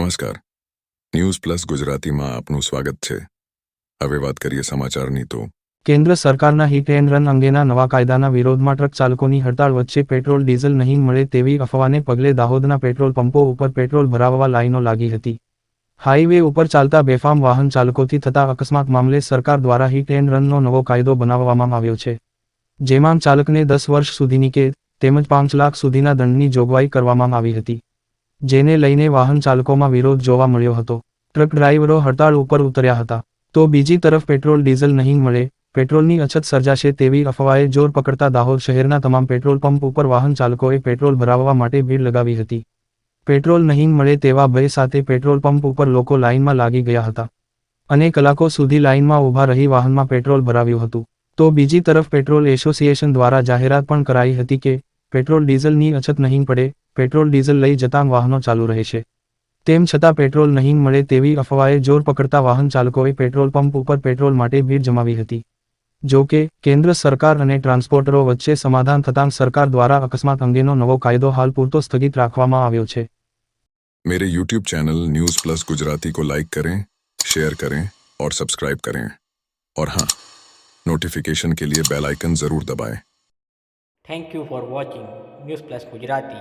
નમસ્કાર. News plus ગુજરાતીમાં આપનું સ્વાગત છે. હવે વાત કરીએ સમાચારની તો. કેન્દ્ર સરકારના હિટ એન્ડ રન અંગેના નવા કાયદાના વિરોધમાં ટ્રક ચાલકોની હડતાળ વચ્ચે પેટ્રોલ, ડીઝલ નહીં મળે તેવી અફવાને પગલે દાહોદના પેટ્રોલ પંપો ઉપર પેટ્રોલ ભરાવવા લાઈનો લાગી હતી. હાઈવે ઉપર ચાલતા બેફામ વાહન ચાલકોથી થતા અકસ્માત મામલે સરકાર દ્વારા હિટ એન્ડ રનનો નવો કાયદો બનાવવામાં આવ્યો છે. જેમાં ચાલકને દસ વર્ષ સુધીની કે તેમજ પાંચ લાખ સુધીના દંડની જોગવાઈ કરવામાં આવી હતી. જેને લઈને વાહન ચાલકોમાં વિરોધ જોવા મળ્યો હતો. ટ્રક ડ્રાઈવરો હડતાળ ઉપર ઉતર્યા હતા. તો બીજી તરફ પેટ્રોલ, ડીઝલ નહીં મળે, પેટ્રોલની અછત સર્જાશે તેવી અફવાએ જોર પકડતા દાહોદ શહેરના તમામ પેટ્રોલ પંપ ઉપર વાહન ચાલકોએ પેટ્રોલ ભરાવવા માટે ભીડ લગાવી હતી. પેટ્રોલ નહીં મળે તેવા ભય સાથે પેટ્રોલ પંપ ઉપર લોકો લાઇનમાં લાગી ગયા હતા. અને કલાકો સુધી લાઇનમાં ઊભા રહી વાહનમાં પેટ્રોલ ભરાવ્યું હતું. તો બીજી તરફ પેટ્રોલ એસોસિએશન દ્વારા જાહેરાત પણ કરાઈ હતી કે, પેટ્રોલ, ડીઝલની અછત નહીં પડે પેટ્રોલ ડીઝલ લઈ જતાં વાહનો ચાલુ રહેશે તેમ છતાં પેટ્રોલ નહીં મળે તેવી અફવાએ જોર પકડતા વાહન ચાલકોએ પેટ્રોલ પંપ ઉપર પેટ્રોલ માટે ભીડ જમાવી હતી જો કે કેન્દ્ર સરકાર અને ટ્રાન્સપોર્ટરો વચ્ચે સમાધાન થતાં સરકાર દ્વારા અકસ્માત અંગેનો નવો કાયદો હાલ પૂરતો સ્થગિત રાખવામાં આવ્યો છે मेरे YouTube channel news plus Gujarati को लाइक करें शेयर करें और सब्सक्राइब करें और हाँ नोटिफिकेशन के लिए बेल आइकन जरूर दबाएं thank you for watching news plus Gujarati